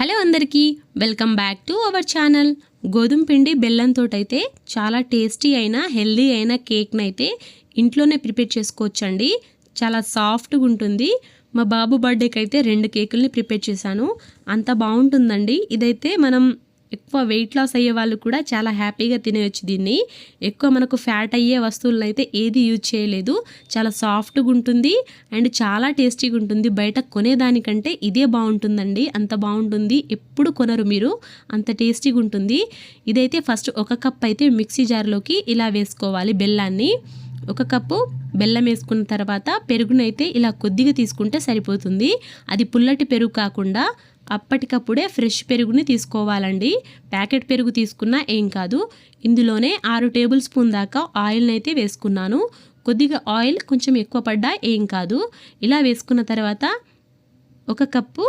Hello అందరికీ welcome back to our channel. గోధుమ పిండి బెల్లంతో అయితే చాలా టేస్టీ అయిన హెల్దీ అయిన కేక్ని అయితే ఇంట్లోనే ప్రిపేర్ చేసుకోవచ్చండి. చాలా సాఫ్ట్గా ఉంటుంది మా బాబు బర్త్డేకి అయితే రెండు కేకుల్ని ప్రిపేర్ చేశాను. అంత బాగుంటుందండి ఇదైతే మనం ఎక్కువ వెయిట్ లాస్ అయ్యే వాళ్ళు కూడా చాలా హ్యాపీగా తినేయచ్చు దీన్ని. ఎక్కువ మనకు ఫ్యాట్ అయ్యే వస్తువులను అయితే ఏది యూజ్ చేయలేదు. చాలా సాఫ్ట్గా ఉంటుంది అండ్ చాలా టేస్టీగా ఉంటుంది. బయట కొనేదానికంటే ఇదే బాగుంటుందండి. అంత బాగుంటుంది. ఎప్పుడు కొనరు మీరు. అంత టేస్టీగా ఉంటుంది. ఇదైతే ఫస్ట్ ఒక కప్ అయితే మిక్సీ జార్లోకి ఇలా వేసుకోవాలి బెల్లాన్ని. ఒక కప్పు బెల్లం వేసుకున్న తర్వాత పెరుగునైతే ఇలా కొద్దిగా తీసుకుంటే సరిపోతుంది. అది పుల్లటి పెరుగు కాకుండా అప్పటికప్పుడే ఫ్రెష్ పెరుగుని తీసుకోవాలండి. ప్యాకెట్ పెరుగు తీసుకున్నా ఏం కాదు. ఇందులోనే ఆరు టేబుల్ స్పూన్ దాకా ఆయిల్ని అయితే వేసుకున్నాను. కొద్దిగా ఆయిల్ కొంచెం ఎక్కువ పడ్డా ఏం కాదు. ఇలా వేసుకున్న తర్వాత ఒక కప్పు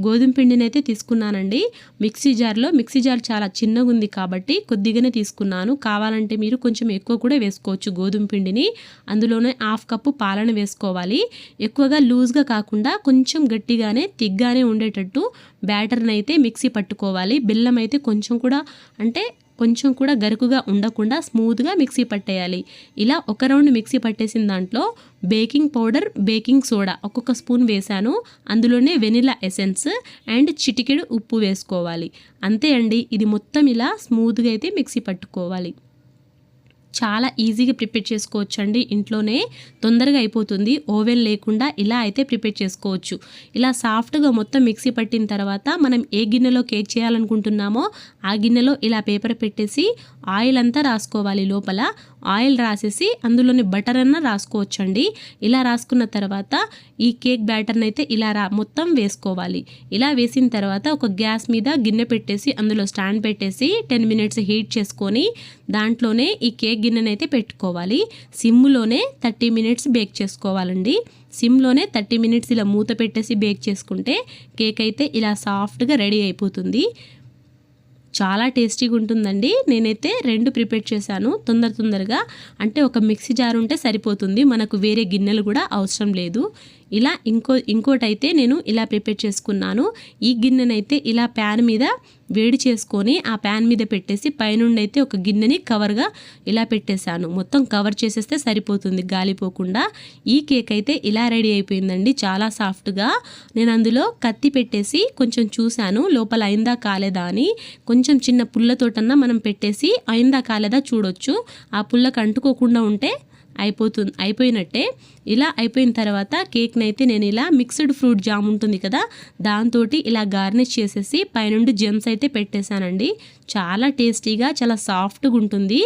గోధుమ పిండిని అయితే తీసుకున్నానండి. మిక్సీ జార్లో మిక్సీ జార్ చాలా చిన్నగా ఉంది కాబట్టి కొద్దిగానే తీసుకున్నాను. కావాలంటే మీరు కొంచెం ఎక్కువ కూడా వేసుకోవచ్చు గోధుమ పిండిని. అందులోనే హాఫ్ కప్పు పాలను వేసుకోవాలి. ఎక్కువగా లూజ్గా కాకుండా కొంచెం గట్టిగానే తిగ్గానే ఉండేటట్టు బ్యాటర్ని అయితే మిక్సీ పట్టుకోవాలి. బెల్లం అయితే కొంచెం కూడా అంటే కొంచెం కూడా గరుకుగా ఉండకుండా స్మూత్గా మిక్సీ పట్టేయాలి. ఇలా ఒక రౌండ్ మిక్సీ పట్టేసిన దాంట్లో బేకింగ్ పౌడర్ బేకింగ్ సోడా ఒక్కొక్క స్పూన్ వేశాను. అందులోనే వెనిలా ఎసెన్స్ అండ్ చిటికెడు ఉప్పు వేసుకోవాలి. అంతే అండి. ఇది మొత్తం ఇలా స్మూత్గా అయితే మిక్సీ పట్టుకోవాలి. చాలా ఈజీగా ప్రిపేర్ చేసుకోవచ్చు అండి ఇంట్లోనే తొందరగా అయిపోతుంది. ఓవెన్ లేకుండా ఇలా అయితే ప్రిపేర్ చేసుకోవచ్చు. ఇలా సాఫ్ట్గా మొత్తం మిక్సీ పట్టిన తర్వాత మనం ఏ గిన్నెలో కేక్ చేయాలనుకుంటున్నామో ఆ గిన్నెలో ఇలా పేపర్ పెట్టేసి ఆయిల్ అంతా రాసుకోవాలి లోపల. ఆయిల్ రాసేసి అందులోని బటర్ అన్న రాసుకోవచ్చండి. ఇలా రాసుకున్న తర్వాత ఈ కేక్ బ్యాటర్ని అయితే ఇలా రా మొత్తం వేసుకోవాలి. ఇలా వేసిన తర్వాత ఒక గ్యాస్ మీద గిన్నె పెట్టేసి అందులో స్టాండ్ పెట్టేసి టెన్ మినిట్స్ హీట్ చేసుకొని దాంట్లోనే ఈ కేక్ గిన్నెనైతే పెట్టుకోవాలి. సిమ్లోనే థర్టీ మినిట్స్ బేక్ చేసుకోవాలండి. సిమ్లోనే థర్టీ మినిట్స్ ఇలా మూత పెట్టేసి బేక్ చేసుకుంటే కేక్ అయితే ఇలా సాఫ్ట్గా రెడీ అయిపోతుంది. చాలా టేస్టీగా ఉంటుందండి. నేనైతే రెండు ప్రిపేర్ చేశాను. తొందర తొందరగా. అంటే ఒక మిక్సీ జార్ ఉంటే సరిపోతుంది. మనకు వేరే గిన్నెలు కూడా అవసరం లేదు. ఇలా ఇంకో ఇంకోటైతే నేను ఇలా ప్రిపేర్ చేసుకున్నాను. ఈ గిన్నెనైతే ఇలా ప్యాన్ మీద వేడి చేసుకొని ఆ ప్యాన్ మీద పెట్టేసి పైనుండి అయితే ఒక గిన్నెని కవర్గా ఇలా పెట్టేశాను. మొత్తం కవర్ చేసేస్తే సరిపోతుంది గాలిపోకుండా ఈ కేక్ అయితే ఇలా రెడీ అయిపోయిందండి చాలా సాఫ్ట్గా నేను అందులో కత్తి పెట్టేసి కొంచెం చూశాను లోపల అయిందా కాలేదా అని. కొంచెం చిన్న పుల్లతోటన్నా మనం పెట్టేసి అయిందా కాలేదా చూడొచ్చు. ఆ పుల్లకు అంటుకోకుండా ఉంటే అయిపోతుంది అయిపోయినట్టే ఇలా అయిపోయిన తర్వాత కేక్ని అయితే నేను ఇలా మిక్స్డ్ ఫ్రూట్ జామ్ ఉంటుంది కదా దాంతో ఇలా గార్నిష్ చేసేసి పైనుండి జెమ్స్ అయితే పెట్టేశానండి. చాలా టేస్టీగా చాలా సాఫ్ట్గా ఉంటుంది.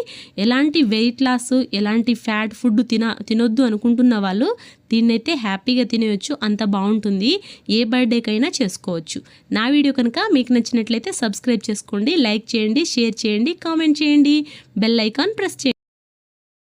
ఎలాంటి వెయిట్ లాస్ ఎలాంటి ఫ్యాట్ ఫుడ్ తిన తినొద్దు అనుకుంటున్న వాళ్ళు దీన్నైతే హ్యాపీగా తినేయచ్చు అంత బాగుంటుంది. ఏ బర్త్డేకైనా చేసుకోవచ్చు. నా వీడియో కనుక మీకు నచ్చినట్లయితే సబ్స్క్రైబ్ చేసుకోండి లైక్ చేయండి షేర్ చేయండి కామెంట్ చేయండి. బెల్ ఐకాన్ ప్రెస్ చేయండి.